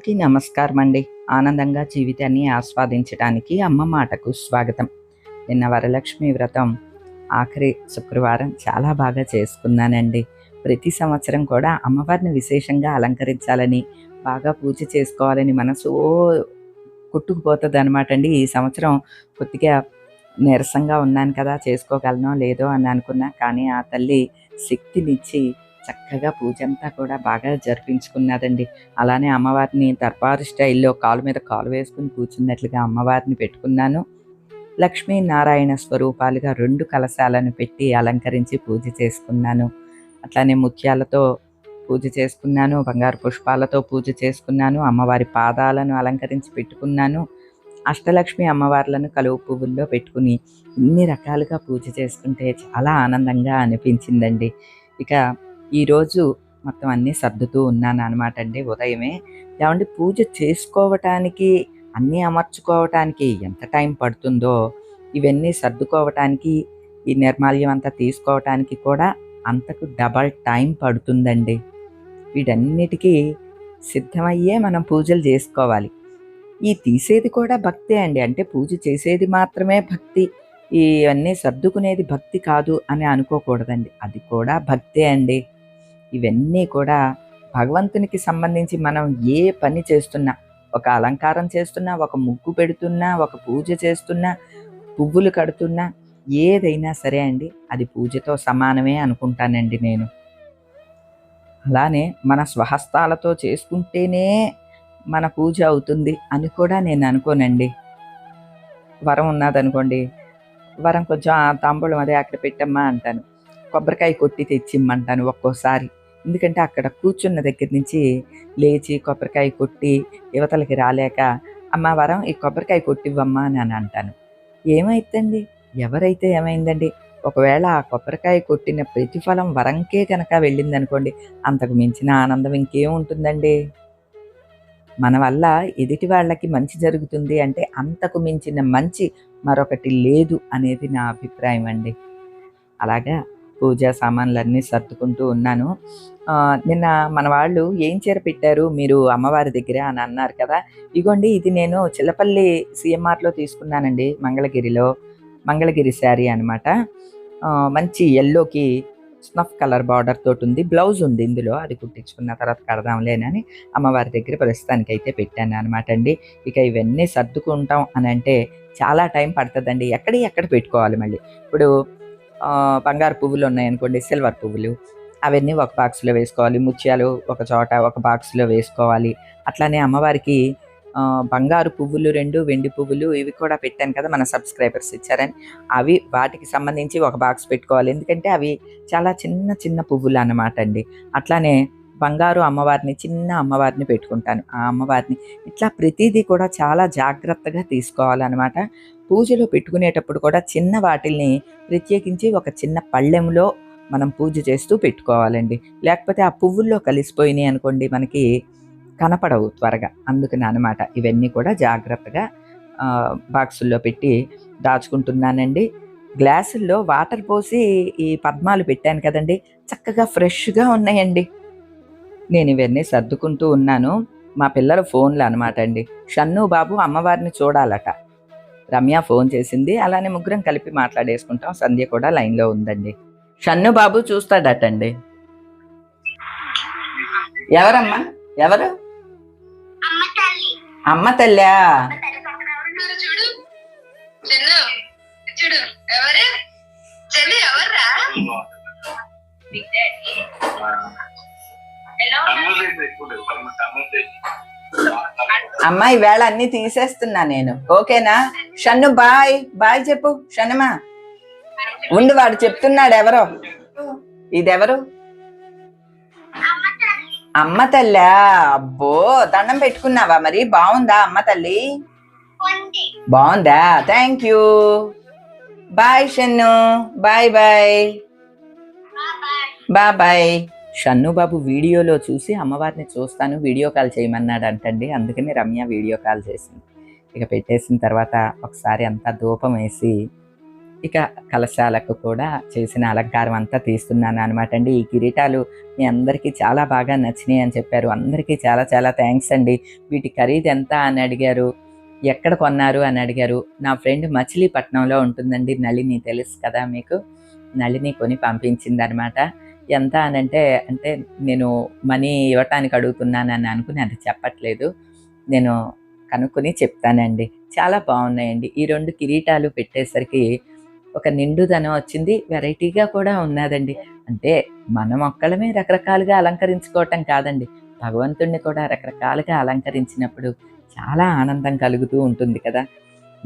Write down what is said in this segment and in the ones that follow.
అందరికీ నమస్కారం అండి ఆనందంగా జీవితాన్ని ఆస్వాదించడానికి అమ్మ మాటకు స్వాగతం. నిన్న వరలక్ష్మి వ్రతం ఆఖరి శుక్రవారం చాలా బాగా చేసుకున్నానండి. ప్రతి సంవత్సరం కూడా అమ్మవారిని విశేషంగా అలంకరించాలని బాగా పూజ చేసుకోవాలని మనసు కుట్టుకుపోతుంది అనమాట అండి ఈ సంవత్సరం కొద్దిగా నీరసంగా ఉన్నాను కదా చేసుకోగలనో లేదో అని అనుకున్నా. కానీ ఆ తల్లి శక్తినిచ్చి చక్కగా పూజ అంతా కూడా బాగా జరిపించుకున్నదండి. అలానే అమ్మవారిని దర్బారు స్టైల్లో కాలు మీద కాలు వేసుకుని కూర్చున్నట్లుగా అమ్మవారిని పెట్టుకున్నాను. లక్ష్మీ నారాయణ స్వరూపాలుగా రెండు కలశాలను పెట్టి అలంకరించి పూజ చేసుకున్నాను. అట్లానే ముత్యాలతో పూజ చేసుకున్నాను బంగారు పుష్పాలతో పూజ చేసుకున్నాను అమ్మవారి పాదాలను అలంకరించి పెట్టుకున్నాను. అష్టలక్ష్మి అమ్మవార్లను కలువు పువ్వుల్లో పెట్టుకుని ఇన్ని రకాలుగా పూజ చేసుకుంటే చాలా ఆనందంగా అనిపించిందండి. ఇక ఈరోజు మొత్తం అన్నీ సర్దుతూ ఉన్నాను అనమాట అండి. ఉదయమే ఏమంటే పూజ చేసుకోవటానికి అన్నీ అమర్చుకోవటానికి ఎంత టైం పడుతుందో ఇవన్నీ సర్దుకోవటానికి ఈ నిర్మాల్యం అంతా తీసుకోవటానికి కూడా అంతకు డబల్ టైం పడుతుందండి. వీటన్నిటికీ సిద్ధమయ్యే మనం పూజలు చేసుకోవాలి. ఈ తీసేది కూడా భక్తే అండి. అంటే పూజ చేసేది మాత్రమే భక్తి. ఇవన్నీ సర్దుకునేది భక్తి కాదు అని అనుకోకూడదండి. అది కూడా భక్తే అండి. ఇవన్నీ కూడా భగవంతునికి సంబంధించి మనం ఏ పని చేస్తున్నా ఒక అలంకారం చేస్తున్నా ఒక ముగ్గు పెడుతున్నా ఒక పూజ చేస్తున్నా పువ్వులు కడుతున్నా ఏదైనా సరే అండి అది పూజతో సమానమే అనుకుంటానండి నేను. అలానే మన స్వహస్తాలతో చేసుకుంటేనే మన పూజ అవుతుంది అని కూడా నేను అనుకోనండి. వరం ఉన్నదనుకోండి వరం కొంచెం తాంబూలం అదే అక్కడ పెట్టమ్మా అంటాను. కొబ్బరికాయ కొట్టి తెచ్చిమ్మంటాను ఒక్కోసారి. ఎందుకంటే అక్కడ కూర్చున్న దగ్గర నుంచి లేచి కొబ్బరికాయ కొట్టి యువతలకి రాలేక అమ్మ వరం ఈ కొబ్బరికాయ కొట్టివ్వమ్మా అని అని అంటాను. ఏమైందండి ఎవరైతే ఏమైందండి? ఒకవేళ ఆ కొబ్బరికాయ కొట్టిన ప్రతిఫలం వరంకే కనుక వెళ్ళిందనుకోండి అంతకు మించిన ఆనందం ఇంకేముంటుందండి? మన వల్ల ఎదుటి వాళ్ళకి మంచి జరుగుతుంది అంటే అంతకు మించిన మంచి మరొకటి లేదు అనేది నా అభిప్రాయం అండి. అలాగా పూజా సామాన్లన్నీ సర్దుకుంటూ ఉన్నాను. ఆ, నిన్న మన వాళ్ళు ఏం చీర పెట్టారు మీరు అమ్మవారి దగ్గర అని అన్నారు కదా. ఇగోండి ఇది నేను చిల్లపల్లి సిఎంఆర్లో తీసుకున్నానండి మంగళగిరిలో మంగళగిరి శారీ అనమాట మంచి ఎల్లోకి స్నఫ్ కలర్ బార్డర్ తోటి ఉంది బ్లౌజ్ ఉంది ఇందులో అది కుట్టించుకున్న తర్వాత కడదాంలేనని అమ్మవారి దగ్గర ప్రస్తుతానికి అయితే పెట్టాను అనమాట అండి. ఇక ఇవన్నీ సర్దుకుంటాం అని అంటే చాలా టైం పడుతుందండి ఎక్కడ ఎక్కడ పెట్టుకోవాలి మళ్ళీ? ఇప్పుడు బంగారు పువ్వులు ఉన్నాయనుకోండి సిల్వర్ పువ్వులు. అవన్నీ ఒక బాక్స్లో వేసుకోవాలి. ముత్యాలు ఒక చోట ఒక బాక్స్లో వేసుకోవాలి. అట్లానే అమ్మవారికి బంగారు పువ్వులు రెండు వెండి పువ్వులు ఇవి కూడా పెట్టాను కదా మన సబ్స్క్రైబర్స్ ఇచ్చారని. అవి వాటికి సంబంధించి ఒక బాక్స్ పెట్టుకోవాలి. ఎందుకంటే అవి చాలా చిన్న చిన్న పువ్వులు అన్నమాట అండి. అట్లానే బంగారు అమ్మవారిని చిన్న అమ్మవారిని పెట్టుకుంటాను. ఆ అమ్మవారిని ఇట్లా ప్రతిదీ కూడా చాలా జాగ్రత్తగా తీసుకోవాలన్నమాట. పూజలో పెట్టుకునేటప్పుడు కూడా చిన్న వాటిల్ని ప్రత్యేకించి ఒక చిన్న పళ్ళెంలో మనం పూజ చేస్తూ పెట్టుకోవాలండి. లేకపోతే ఆ పువ్వుల్లో కలిసిపోయినాయి అనుకోండి మనకి కనపడవు త్వరగా. అందుకని అనమాట ఇవన్నీ కూడా జాగ్రత్తగా బాక్సుల్లో పెట్టి దాచుకుంటున్నానండి. గ్లాసుల్లో వాటర్ పోసి ఈ పద్మాలు పెట్టాను కదండి. చక్కగా ఫ్రెష్గా ఉన్నాయండి. నేను ఇవన్నీ సర్దుకుంటూ ఉన్నాను. మా పిల్లల ఫోన్లు అనమాట అండి. షన్ను బాబు అమ్మవారిని చూడాలట. రమ్య ఫోన్ చేసింది. అలానే ముగ్గురం కలిపి మాట్లాడేసుకుంటాం. సంధ్య కూడా లైన్లో ఉందండి. షన్ను బాబు చూస్తాడటండి. ఎవరమ్మా? ఎవరు? అమ్మ తల్లి. అమ్మ తల్లా? ఎవరున్నారు చూడు. చెన్ను చూడు. ఎవరు? చెన్ను ఎవర్రా? Big Daddy. ఎలా? అమ్మ ఈవేళ అన్ని తీసేస్తున్నా నేను. ఓకేనా? షన్ను బాయ్. బాయ్ చెప్పు షన్నమా ఉండు వాడు చెప్తున్నాడు ఎవరో. ఇదెవరు? అమ్మ అమ్మ తల్లా. అబ్బో దండం పెట్టుకున్నావా మరి? బాగుందా అమ్మ తల్లి? బాగుందా? Thank you bye Shannu. Bye bye bye Shannubabu వీడియోలో చూసి అమ్మవారిని చూస్తాను వీడియో కాల్ చేయమన్నాడు అంటండి అందుకని రమ్య వీడియో కాల్ చేసింది. ఇక పెట్టేసిన తర్వాత ఒకసారి అంతా ధూపం వేసి ఇక కలశాలకు కూడా చేసిన అలంకారం అంతా తీస్తున్నాను అనమాట అండి. ఈ కిరీటాలు మీ అందరికీ చాలా బాగా నచ్చినాయి అని చెప్పారు. అందరికీ చాలా చాలా థ్యాంక్స్ అండి. వీటి ఖరీదు ఎంత అని అడిగారు ఎక్కడ కొన్నారు అని అడిగారు. నా ఫ్రెండ్ మచిలీపట్నంలో ఉంటుందండి నళిని తెలుసు కదా మీకు? నళిని కొని పంపించింది అనమాట ఎంత అని అంటే అంటే నేను మనీ ఇవ్వటానికి అడుగుతున్నాను అని అనుకుని అది చెప్పట్లేదు. నేను కనుక్కొని చెప్తానండి. చాలా బాగున్నాయండి. ఈ రెండు కిరీటాలు పెట్టేసరికి ఒక నిండుదనం వచ్చింది. వెరైటీగా కూడా ఉన్నదండి. అంటే మనం మొక్కలమే రకరకాలుగా అలంకరించుకోవటం కాదండి. భగవంతుణ్ణి కూడా రకరకాలుగా అలంకరించినప్పుడు చాలా ఆనందం కలుగుతూ ఉంటుంది కదా.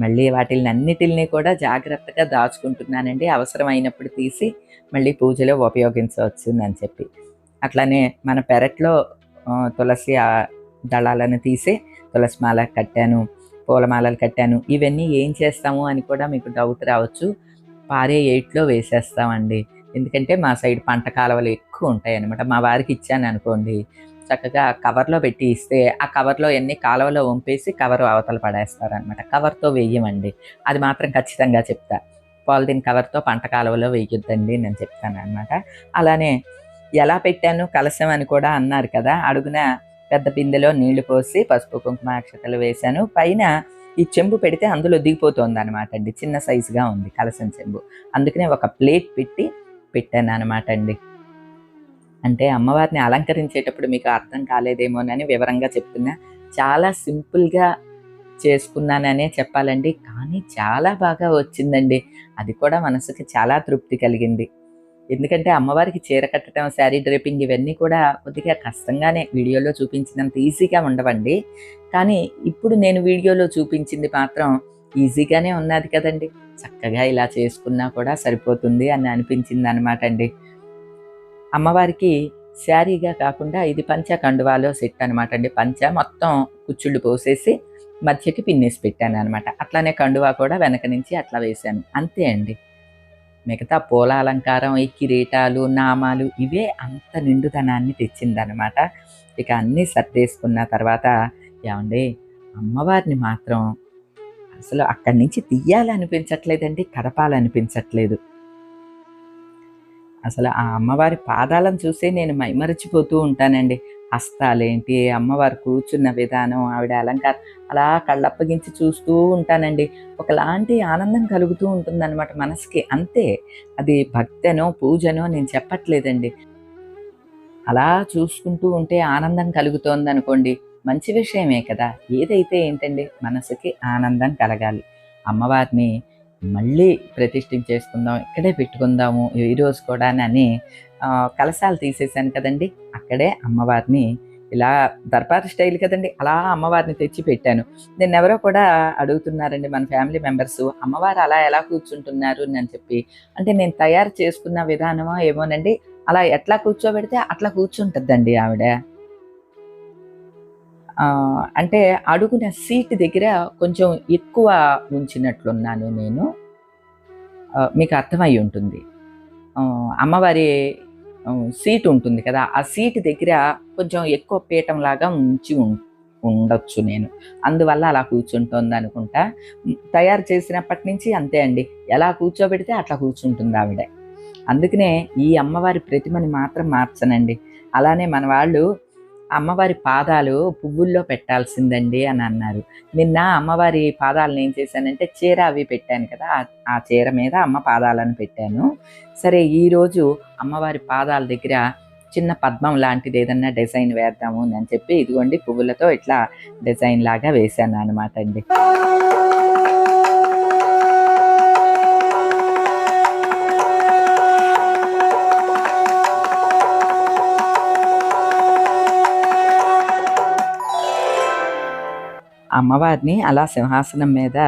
మళ్ళీ వాటిని అన్నిటిని కూడా జాగ్రత్తగా దాచుకుంటున్నానండి. అవసరమైనప్పుడు తీసి మళ్ళీ పూజలో ఉపయోగించవచ్చుందని చెప్పి. అట్లానే మన పెరట్లో తులసి దళాలను తీసి తులసి మాల కట్టాను పూలమాలలు కట్టాను ఇవన్నీ ఏం చేస్తాము అని కూడా మీకు డౌట్ రావచ్చు. పారే ఎయిట్లో వేసేస్తామండి. ఎందుకంటే మా సైడ్ పంట కాలువలు ఎక్కువ ఉంటాయి అనమాట మా వారికి ఇచ్చాను అనుకోండి చక్కగా కవర్లో పెట్టి ఇస్తే ఆ కవర్లో ఎన్ని కాలువలో వంపేసి కవర్ అవతల పడేస్తారు అనమాట కవర్తో వేయమండి. అది మాత్రం ఖచ్చితంగా చెప్తా. పాలిథిన్ కవర్తో పంట కాలువలో వేయొద్దండి నేను చెప్తాను అనమాట అలానే ఎలా పెట్టాను కలశం అని కూడా అన్నారు కదా అడుగున పెద్ద బిందెలో నీళ్ళు పోసి పసుపు కుంకుమ అక్షతలు వేశాను. పైన ఈ చెంబు పెడితే అందులో దిగిపోతుంది అనమాట అండి. చిన్న సైజుగా ఉంది కలసం చెంబు. అందుకనే ఒక ప్లేట్ పెట్టి పెట్టాను అనమాట అండి. అంటే అమ్మవారిని అలంకరించేటప్పుడు మీకు అర్థం కాలేదేమోనని వివరంగా చెప్తున్నా చాలా సింపుల్గా చేసుకున్నాననే చెప్పాలండి. కానీ చాలా బాగా వచ్చిందండి. అది కూడా మనసుకి చాలా తృప్తి కలిగింది. ఎందుకంటే అమ్మవారికి చీర కట్టడం శారీ డ్రెపింగ్ ఇవన్నీ కూడా కొద్దిగా కష్టంగానే వీడియోలో చూపించినంత ఈజీగా ఉండవండి. కానీ ఇప్పుడు నేను వీడియోలో చూపించింది మాత్రం ఈజీగానే ఉన్నది కదండి. చక్కగా ఇలా చేసుకున్నా కూడా సరిపోతుంది అని అనిపించింది అనమాట అండి. అమ్మవారికి శారీగా కాకుండా ఇది పంచ కండువాలో సెట్ అనమాట అండి. పంచ మొత్తం కుచ్చుళ్ళు పోసేసి మధ్యకి పిన్నేసి పెట్టాను అనమాట అట్లానే కండువా కూడా వెనక నుంచి అట్లా వేశాను. అంతే అండి. మిగతా పూల అలంకారం ఈ కిరీటాలు నామాలు ఇవే అంత నిండుదనాన్ని తెచ్చిందనమాట ఇక అన్నీ సర్దేసుకున్న తర్వాత ఏమండి అమ్మవారిని మాత్రం అసలు అక్కడి నుంచి తీయాలనిపించట్లేదండి కదపాలనిపించట్లేదు. అసలు ఆ అమ్మవారి పాదాలను చూసే నేను మైమరిచిపోతూ ఉంటానండి. హస్తాలేంటి అమ్మవారు కూర్చున్న విధానం ఆవిడ అలంకారం అలా కళ్ళప్పగించి చూస్తూ ఉంటానండి. ఒకలాంటి ఆనందం కలుగుతూ ఉంటుందన్నమాట మనసుకి. అంతే అది భక్తనో పూజనో నేను చెప్పట్లేదండి. అలా చూసుకుంటూ ఉంటే ఆనందం కలుగుతోంది అనుకోండి మంచి విషయమే కదా. ఏదైతే ఏంటండి మనసుకి ఆనందం కలగాలి. అమ్మవారిని మళ్ళీ ప్రతిష్ఠించేసుకుందాం ఇక్కడే పెట్టుకుందాము ఈరోజు కూడా అని కలశాలు తీసేసాను కదండి. అక్కడే అమ్మవారిని ఇలా దర్బార్ స్టైల్ కదండి. అలా అమ్మవారిని తెచ్చి పెట్టాను. నేను ఎవరో కూడా అడుగుతున్నారండి మన ఫ్యామిలీ మెంబర్స్ అమ్మవారు అలా ఎలా కూర్చుంటున్నారు? అని చెప్పి. అంటే నేను తయారు చేసుకున్న విధానమో ఏమోనండి. అలా ఎట్లా కూర్చోబెడితే అట్లా కూర్చుంటుందండి ఆవిడ. అంటే అడుగున సీట్ దగ్గర కొంచెం ఎక్కువ ఉంచినట్లున్నాను నేను. మీకు అర్థమై ఉంటుంది. అమ్మవారి సీట్ ఉంటుంది కదా ఆ సీట్ దగ్గర కొంచెం ఎక్కువ పీఠం లాగా ఉంచి ఉండొచ్చు నేను. అందువల్ల అలా కూర్చుంటుంది అనుకుంటా. తయారు చేసినప్పటి నుంచి అంతే అండి. ఎలా కూర్చోబెడితే అట్లా కూర్చుంటుంది ఆవిడ. అందుకనే ఈ అమ్మవారి ప్రతిమని మాత్రం మార్చనండి. అలానే మన వాళ్ళు అమ్మవారి పాదాలు పువ్వుల్లో పెట్టాల్సిందండి అని అన్నారు. నిన్న అమ్మవారి పాదాలను ఏం చేశానంటే చీర అవి పెట్టాను కదా ఆ- చీర మీద అమ్మ పాదాలను పెట్టాను. సరే ఈరోజు అమ్మవారి పాదాల దగ్గర చిన్న పద్మం లాంటిది ఏదన్నా డిజైన్ వేద్దాము అని చెప్పి ఇదిగోండి పువ్వులతో ఇట్లా డిజైన్ లాగా వేశాను అనమాట అండి. అమ్మవారిని అలా సింహాసనం మీద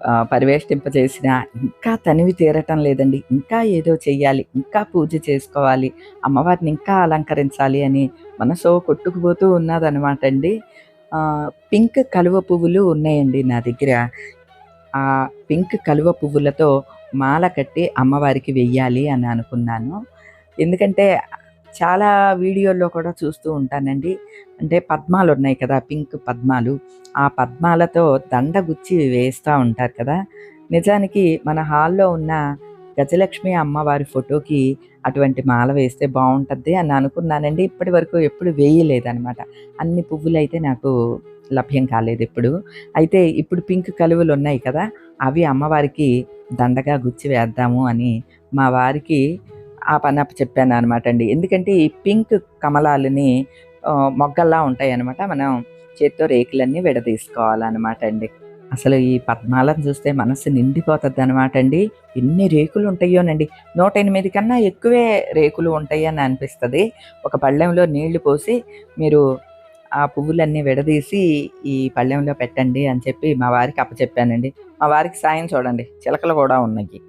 పరివేష్టింపజేసినా పరివేష్టింపజేసిన ఇంకా తనివి తీరటం లేదండి. ఇంకా ఏదో చెయ్యాలి ఇంకా పూజ చేసుకోవాలి అమ్మవారిని ఇంకా అలంకరించాలి అని మనసో కొట్టుకుపోతూ ఉన్నదనమాట అండి. పింక్ కలువ పువ్వులు ఉన్నాయండి నా దగ్గర. ఆ పింక్ కలువ పువ్వులతో మాల కట్టి అమ్మవారికి వెయ్యాలి అని అనుకున్నాను. ఎందుకంటే చాలా వీడియోల్లో కూడా చూస్తూ ఉంటానండి. అంటే పద్మాలు ఉన్నాయి కదా పింక్ పద్మాలు. ఆ పద్మాలతో దండ గుచ్చి వేస్తూ ఉంటారు కదా. నిజానికి మన హాల్లో ఉన్న గజలక్ష్మి అమ్మవారి ఫోటోకి అటువంటి మాల వేస్తే బాగుంటుంది అని అనుకున్నానండి. ఇప్పటి వరకు ఎప్పుడు వేయలేదనమాట అన్ని పువ్వులు అయితే నాకు లభ్యం కాలేదు ఇప్పుడు అయితే ఇప్పుడు పింక్ కలువలు ఉన్నాయి కదా అవి అమ్మవారికి దండగా గుచ్చి వేద్దాము అని మా వారికి ఆ పని అప్ప చెప్పాను అనమాట అండి. ఎందుకంటే ఈ పింక్ కమలాలని మొగ్గల్లా ఉంటాయి అనమాట మనం చేత్తో రేకులన్నీ విడదీసుకోవాలన్నమాట అండి. అసలు ఈ పద్మాలను చూస్తే మనసు నిండిపోతుంది అనమాట అండి. ఎన్ని రేకులు ఉంటాయోనండి. నూట ఎనిమిది కన్నా ఎక్కువే రేకులు ఉంటాయి అని అనిపిస్తుంది. ఒక పళ్ళెంలో నీళ్ళు పోసి మీరు ఆ పువ్వులన్నీ విడదీసి ఈ పళ్ళెంలో పెట్టండి అని చెప్పి మా వారికి అప్పచెప్పానండి. మా వారికి సాయం చూడండి. చిలకలు కూడా ఉన్నాయి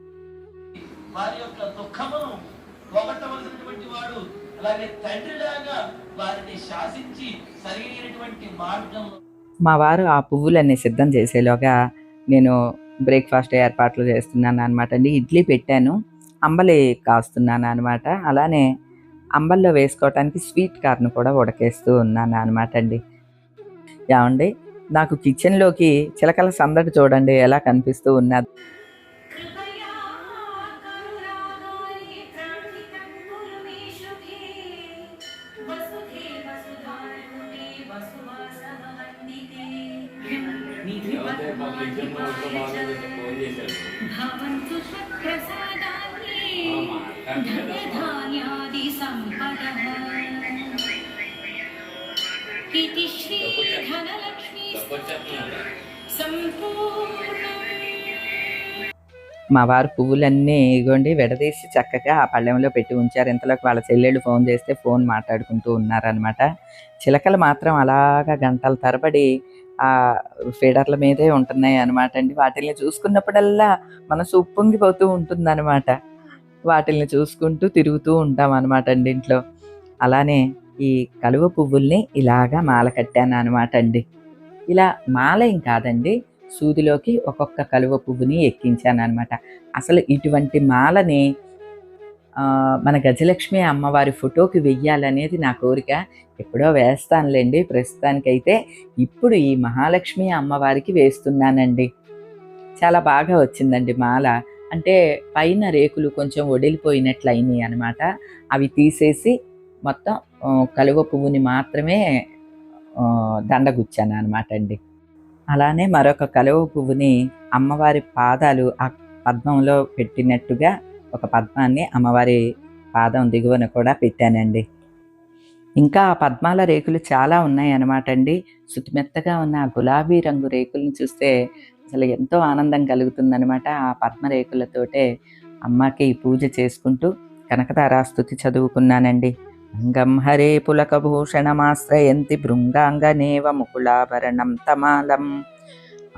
వారి యొక్క దుఃఖమును పోగొట్టవలసినటువంటి వాడు అలాగే తండ్రిలాగా వారిని శాసించి సరైనటువంటి మార్గం మా వారు ఆ పువ్వులన్నీ సిద్ధం చేసేలోగా నేను బ్రేక్ఫాస్ట్ ఏర్పాట్లు చేస్తున్నాను అనమాట అండి. ఇడ్లీ పెట్టాను అంబలి కాస్తున్నాను అనమాట అలానే అంబల్లో వేసుకోవటానికి స్వీట్ కార్న్ కూడా ఉడకేస్తూ ఉన్నాను అనమాట అండి. ఏమండి నాకు కిచెన్లోకి చిలకల సందడి చూడండి ఎలా కనిపిస్తూ ఉన్నది. धनधान्यादिसम्पदः इति श्रीधनलक्ष्मी सम्पूर्णम् మా వారు పువ్వులన్నీ ఇగోండి విడదీసి చక్కగా ఆ పళ్ళెంలో పెట్టి ఉంచారు ఇంతలోకి వాళ్ళ చెల్లెళ్ళు ఫోన్ చేస్తే ఫోన్ మాట్లాడుకుంటూ ఉన్నారనమాట చిలకలు మాత్రం అలాగా గంటల తరబడి ఆ ఫీడర్ల మీదే ఉంటున్నాయి అనమాట అండి వాటిల్ని చూసుకున్నప్పుడల్లా మనసు ఉప్పొంగిపోతూ ఉంటుందన్నమాట వాటిల్ని చూసుకుంటూ తిరుగుతూ ఉంటాం అనమాట అండి ఇంట్లో. అలానే ఈ కలువ పువ్వుల్ని ఇలాగా మాల కట్టాను అనమాట అండి. ఇలా మాల ఏం కాదండి సూదిలోకి ఒక్కొక్క కలువ పువ్వుని ఎక్కించాను అనమాట అసలు ఇటువంటి మాలని మన గజలక్ష్మి అమ్మవారి ఫోటోకి వెయ్యాలనేది నా కోరిక. ఎప్పుడో వేస్తానులేండి ప్రస్తుతానికైతే ఇప్పుడు ఈ మహాలక్ష్మి అమ్మవారికి వేస్తున్నానండి. చాలా బాగా వచ్చిందండి మాల. అంటే పైన రేకులు కొంచెం ఒడిలిపోయినట్లు అయినాయి అనమాట అవి తీసేసి మొత్తం కలువ పువ్వుని మాత్రమే దండగుచ్చాను అనమాట అండి. అలానే మరొక కలువ పువ్వుని అమ్మవారి పాదాలు ఆ పద్మంలో పెట్టినట్టుగా ఒక పద్మాన్ని అమ్మవారి పాదం దిగువన కూడా పెట్టానండి. ఇంకా ఆ పద్మాల రేకులు చాలా ఉన్నాయి అనమాట అండి. శుతిమెత్తగా ఉన్న ఆ గులాబీ రంగు రేకులను చూస్తే అసలు ఎంతో ఆనందం కలుగుతుందనమాట ఆ పద్మరేకులతోటే అమ్మకి పూజ చేసుకుంటూ. కనకతారాస్తుతి చదువుకున్నానండి. అంగం హరే పులకభూషణమాశ్రయంతి భృంగాంగనేవ ముకులాభరణం తమాలం.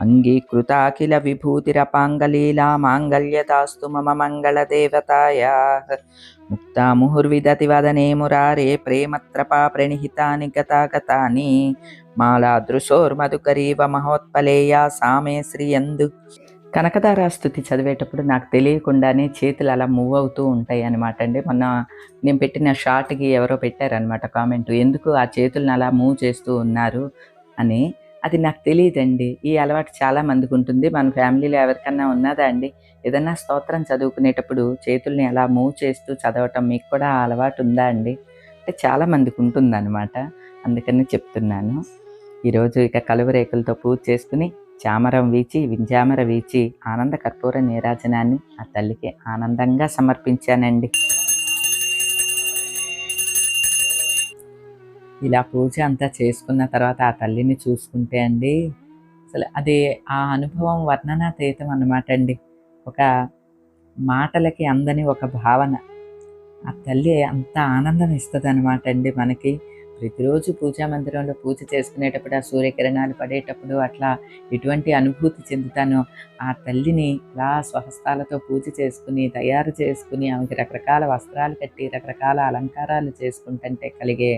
అంగీకృతాఖిల విభూతిరపాంగలీలా మాంగళ్యతాస్తు మమ మంగళదేవతాయా. ముక్తా ముహుర్విదతి వదనే మురారే ప్రేమత్రపా ప్రణిహితాని గతాగతాని. మాలాదృశోర్మధుకరీవ మహోత్పలేయ సామే శ్రీయందు. కనకదారాస్తుతి చదివేటప్పుడు నాకు తెలియకుండానే చేతులు అలా మూవ్ అవుతూ ఉంటాయి అనమాట అండి. మొన్న నేను పెట్టిన షార్ట్కి ఎవరో పెట్టారనమాట కామెంట్. ఎందుకు ఆ చేతులను అలా మూవ్ చేస్తూ ఉన్నారు అని. అది నాకు తెలియదండి. ఈ అలవాటు చాలా మందికి ఉంటుంది. మన ఫ్యామిలీలో ఎవరికన్నా ఉన్నదా అండి? ఏదన్నా స్తోత్రం చదువుకునేటప్పుడు చేతుల్ని అలా మూవ్ చేస్తూ చదవటం మీకు కూడా ఆ అలవాటు ఉందా అండి? అంటే చాలా మందికి ఉంటుందన్నమాట. అందుకని చెప్తున్నాను. ఈరోజు ఇక కలువ రేకులతో పూజ చేసుకుని చామరం వీచి వింజామర వీచి ఆనంద కర్పూర నీరాజనాన్ని ఆ తల్లికి ఆనందంగా సమర్పించానండి. ఇలా పూజ అంతా చేసుకున్న తర్వాత ఆ తల్లిని చూసుకుంటే అండి అసలు అది ఆ అనుభవం వర్ణనాతీతం అన్నమాట అండి. ఒక మాటలకి అందని ఒక భావన. ఆ తల్లి అంత ఆనందం ఇస్తుంది అనమాట అండి మనకి. ప్రతిరోజు పూజా మందిరంలో పూజ చేసుకునేటప్పుడు ఆ సూర్యకిరణాలు పడేటప్పుడు అట్లా ఎటువంటి అనుభూతి చెందుతానో ఆ తల్లిని ఇలా స్వహస్తాలతో పూజ చేసుకుని తయారు చేసుకుని ఆమెకి రకరకాల వస్త్రాలు కట్టి రకరకాల అలంకారాలు చేసుకుంటుంటే కలిగే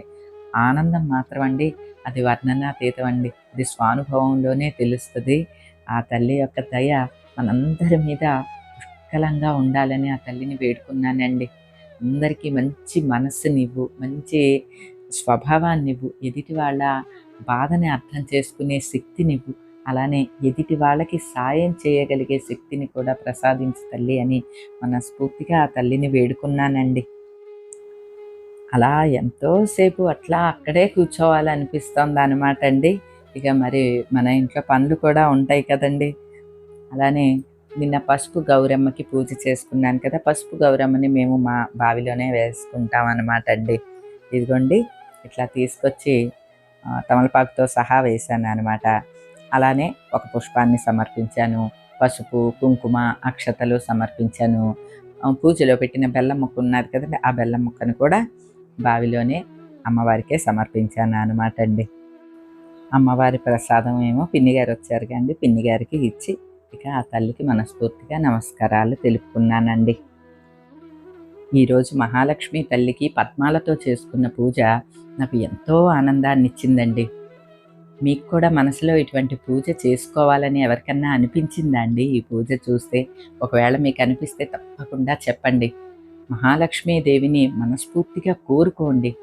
ఆనందం మాత్రం అండి అది వర్ణనాతీతం అండి. అది స్వానుభవంలోనే తెలుస్తుంది. ఆ తల్లి యొక్క దయ మనందరి మీద పుష్కలంగా ఉండాలని ఆ తల్లిని వేడుకున్నానండి. అందరికీ మంచి మనస్సునివ్వు మంచి స్వభావాన్నివ్వు ఎదుటి వాళ్ళ బాధని అర్థం చేసుకునే శక్తినివ్వు అలానే ఎదుటి వాళ్ళకి సాయం చేయగలిగే శక్తిని కూడా ప్రసాదించు తల్లి అని మనస్ఫూర్తిగా ఆ తల్లిని వేడుకున్నానండి. అలా ఎంతోసేపు అట్లా అక్కడే కూర్చోవాలనిపిస్తుంది అనమాట అండి. ఇక మరి మన ఇంట్లో పనులు కూడా ఉంటాయి కదండి. అలానే నిన్న పసుపు గౌరమ్మకి పూజ చేసుకున్నాను కదా పసుపు గౌరమ్మని మేము మా బావిలోనే వేసుకుంటాం అనమాట అండి. ఇదిగోండి ఇట్లా తీసుకొచ్చి తమలపాకుతో సహా వేశాను అనమాట అలానే ఒక పుష్పాన్ని సమర్పించాను పసుపు కుంకుమ అక్షతలు సమర్పించాను. పూజలో పెట్టిన బెల్లం ముక్క ఉన్నది కదండి ఆ బెల్లం ముక్కను కూడా బావిలోనే అమ్మవారికే సమర్పించాను అనమాట అండి. అమ్మవారి ప్రసాదం ఏమో పిన్నిగారు వచ్చారు కండి పిన్నిగారికి ఇచ్చి ఇక ఆ తల్లికి మనస్ఫూర్తిగా నమస్కారాలు తెలుపుకున్నానండి. ఈరోజు మహాలక్ష్మి తల్లికి పద్మాలతో చేసుకున్న పూజ నాకు ఎంతో ఆనందాన్ని ఇచ్చిందండి మీకు కూడా మనసులో ఇటువంటి పూజ చేసుకోవాలని ఎవరికన్నా అనిపించిందా అండి? ఈ పూజ చూస్తే ఒకవేళ మీకు అనిపిస్తే తప్పకుండా చెప్పండి. మహాలక్ష్మీ దేవిని మనస్ఫూర్తిగా కోరుకోండి.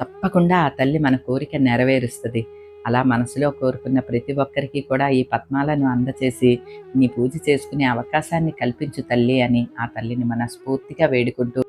తప్పకుండా ఆ తల్లి మన కోరిక నెరవేరుస్తుంది. అలా మనసులో కోరుకున్న ప్రతి ఒక్కరికి కూడా ఈ పద్మాలను అందచేసి నీ పూజ చేసుకునే అవకాశాన్ని కల్పించు తల్లి అని ఆ తల్లిని మనస్ఫూర్తిగా వేడుకుంటూ